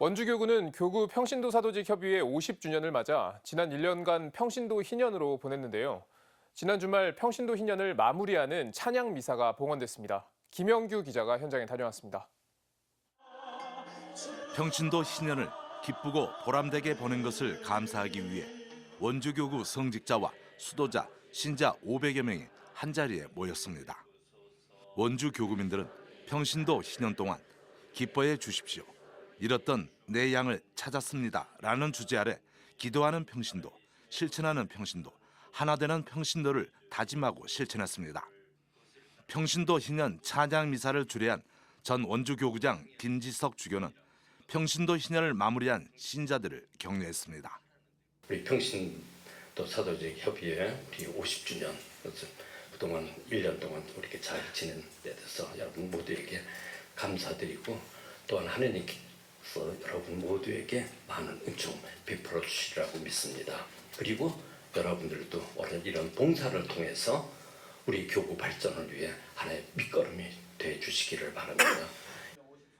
원주교구는 교구 평신도 사도직 협의회 50주년을 맞아 지난 1년간 평신도 희년으로 보냈는데요. 지난 주말 평신도 희년을 마무리하는 찬양 미사가 봉헌됐습니다. 김영규 기자가 현장에 다녀왔습니다. 평신도 신년을 기쁘고 보람되게 보낸 것을 감사하기 위해 원주교구 성직자와 수도자, 신자 500여 명이 한자리에 모였습니다. 원주 교구민들은 평신도 신년 동안 기뻐해 주십시오. 잃었던 내 양을 찾았습니다. 라는 주제 아래 기도하는 평신도, 실천하는 평신도, 하나 되는 평신도를 다짐하고 실천했습니다. 평신도 희년 찬양 미사를 주례한 전 원주 교구장 김지석 주교는 평신도 희년을 마무리한 신자들을 격려했습니다. 우리 평신도 사도직 협의회 우리 50주년 그래서 그동안 1년 동안 우리가 잘 지낸 데 대해서 여러분 모두에게 감사드리고 또한 하나님께 서 여러분 모두에게 많은 은총 베풀어 주시리라고 믿습니다. 그리고 여러분들도 오늘 이런 봉사를 통해서 우리 교구 발전을 위해 하나의 밑거름이 돼 주시기를 바랍니다.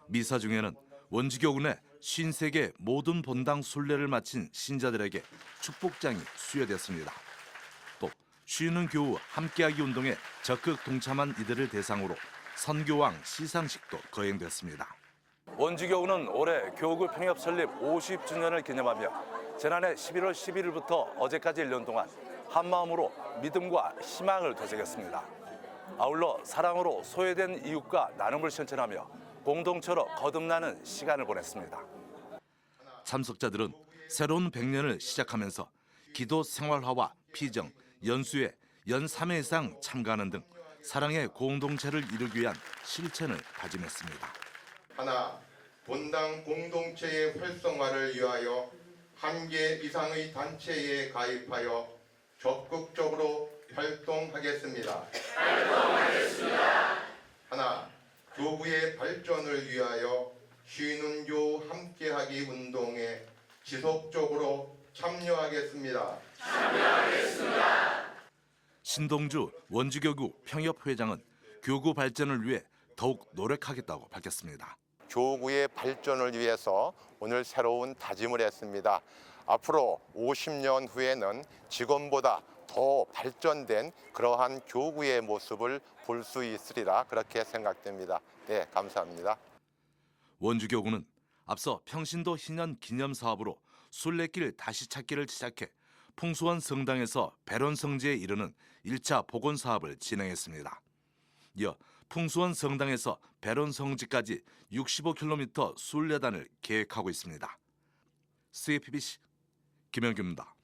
미사 중에는 내 53개 모든 본당 순례를 마친 신자들에게 축복장이 수여됐습니다. 또 쉬는 교우 함께하기 운동에 적극 동참한 이들을 대상으로 선교왕 시상식도 거행됐습니다. 원주교구는 올해 교구 평협 설립 50주년을 기념하며 지난해 11월 11일부터 어제까지 1년 동안 한마음으로 믿음과 희망을 되새겼습니다. 아울러 사랑으로 소외된 이웃과 나눔을 실천하며 공동체로 거듭나는 시간을 보냈습니다. 참석자들은 새로운 100년을 시작하면서 기도 생활화와 피정, 연수회, 연 3회 이상 참가하는 등 사랑의 공동체를 이루기 위한 실천을 다짐했습니다. 하나, 본당 공동체의 활성화를 위하여 한 개 이상의 단체에 가입하여 적극적으로 활동하겠습니다. 하나, 교구의 발전을 위하여 쉬는 교 함께하기 운동에 지속적으로 참여하겠습니다. 신동주 원주교구 평협회장은 교구 발전을 위해 더욱 노력하겠다고 밝혔습니다. 교구의 발전을 위해서 오늘 새로운 다짐을 했습니다. 앞으로 50년 후에는 지금보다 더 발전된 그러한 교구의 모습을 볼 수 있으리라 그렇게 생각됩니다. 네, 감사합니다. 원주교구는 앞서 평신도 희년 기념 사업으로 순례길 다시 찾기를 시작해 풍수원 성당에서 배론 성지에 이르는 1차 복원 사업을 진행했습니다. 이어 풍수원 성당에서 배론 성지까지 65km 순례단을 계획하고 있습니다. CPBC 김영규입니다.